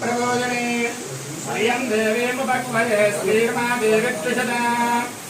ప్రబోధనే స్వయం దేవేముపక్వయే శ్రీర్మా దేవిత్రిషదా కాంతోస్థితాం హిరణ్యప్రాకారాం మాత్రాన్ స్వలంతి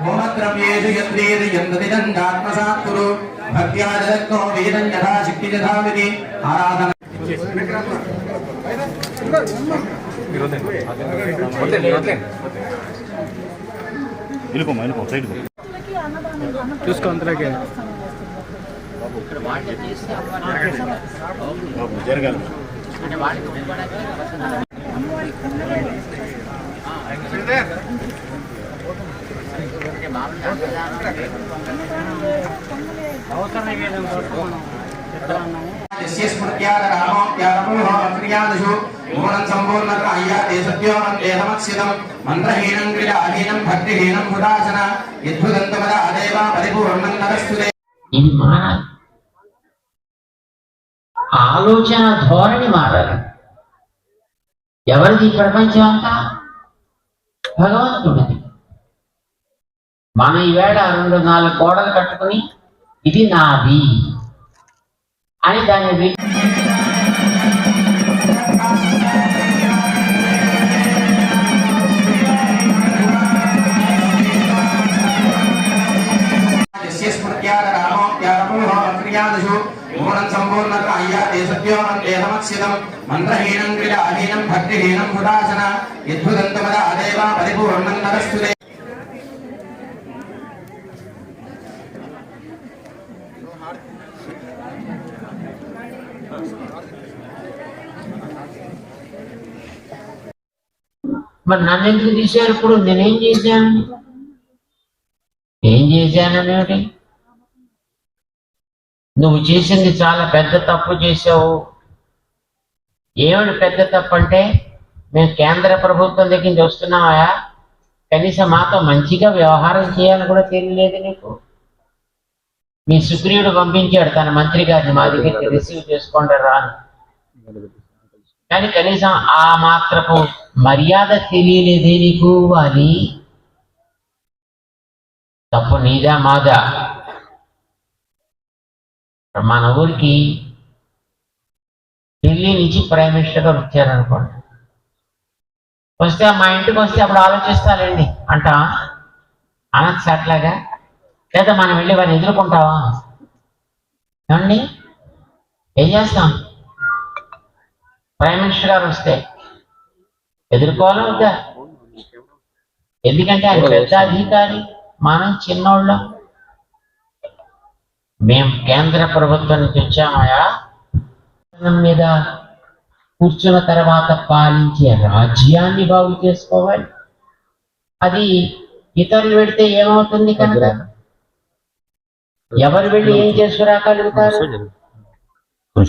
హోమద్రవ్యేషు యత్రేది యందతిదండాత్మసాత్ కురు భక్త్యా జగత్తో వేదం యథా శక్తి యథావిధి ఆరాధన చూసుకో జరగాలి ఆలోచన ధోరణి మారాలి. ఎవరిది ప్రపంచం అంతా? భగవంతుడిది. మన ఈవేళ రెండు నాలుగు గోడలు కట్టుకుని ఇది నాది అని దాన్ని చేసుకుని త్యాగ రామం త్యాగం అజ్ఞాదశు మూలం సంపూర్ణత అయ్యా దేశద్యోహం దేహమక్షితం మంత్రహీనం క్రీడ అహీనం భక్తిహీనం హుదాసన యద్భుదంతమద అదేవ పరిపూర్ణం నరస్తుదే మరి నన్ను ఎందుకు తీశారు ఇప్పుడు? నేనేం చేశాను? ఏం చేశాను అనేవి నువ్వు చేసింది చాలా పెద్ద తప్పు చేసావు ఏమిటి పెద్ద తప్పు అంటే మేము కేంద్ర ప్రభుత్వం దగ్గర నుంచి వస్తున్నావా? కనీసం మాతో మంచిగా వ్యవహారం చేయాలని కూడా తెలియలేదు నీకు. మీ సుగ్రీవుడు పంపించాడు తన మంత్రి గారిని మా దగ్గరికి రిసీవ్ చేసుకోండి రాను. కానీ కనీసం ఆ మాత్రపు మర్యాద తెలియలేదే నీకు అని తప్పు నీదా మాదా? మన ఊరికి ఢిల్లీ నుంచి ప్రైమ్ మినిస్టర్ గారు వచ్చారనుకోండి. వస్తే మా ఇంటికి వస్తే అప్పుడు ఆలోచిస్తారండి. అంట అనొచ్చు అట్లాగా లేదా మనం వెళ్ళి వారిని ఎదుర్కొంటావా? ఏమండి? ఏం చేస్తాం? ప్రైమ్ మినిస్టర్ గారు వస్తే ఎదుర్కోవాలా వద్దా? ఎందుకంటే ఆయన పెద్ద అధికారి మనం చిన్నోళ్ళం. మేము కేంద్ర ప్రభుత్వం నుంచి వచ్చామయా మీద కూర్చున్న తర్వాత పాలించే రాజ్యాన్ని బాగు చేసుకోవాలి. అది ఇతరులు పెడితే ఏమవుతుంది కనుక? ఎవరు వెళ్ళి ఏం చేసుకురాగలుగుతారు?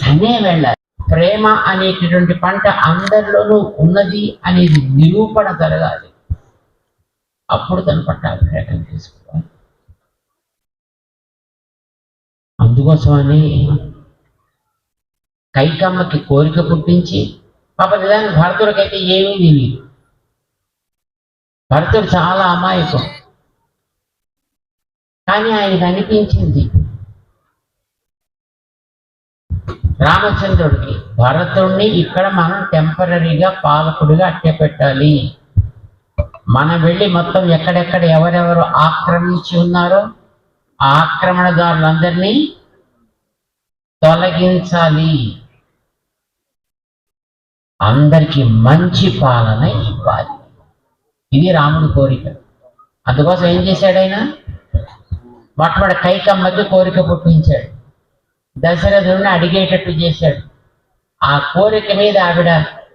అనే వెళ్ళాలి. ప్రేమ అనేటటువంటి పంట అందరిలోనూ ఉన్నది అనేది నిరూపణ జరగాలి. అప్పుడు తన పట్ట అభిప్రాయం చేసుకోవాలి. అందుకోసమని కైకమ్మకి కోరిక పుట్టించి పాప నిజానికి భరతుడికైతే ఏమీ తెలియదు. భరతుడు చాలా అమాయకం. కానీ ఆయనకు అనిపించింది రామచంద్రుడికి భరతుడిని ఇక్కడ మనం టెంపరీగా పాలకుడిగా అట్టే పెట్టాలి మనం వెళ్ళి మొత్తం ఎక్కడెక్కడ ఎవరెవరు ఆక్రమించి ఉన్నారో ఆ ఆక్రమణదారులందరినీ తొలగించాలి. అందరికి మంచి పాలన ఇవ్వాలి. ఇది రాముడి కోరిక. అందుకోసం ఏం చేశాడు ఆయన? మొట్టమొదటి కైకమ్మకి కోరిక పుట్టించాడు. దశరథుడిని అడిగేటట్టు చేశాడు. ఆ కోరిక మీద ఆవిడ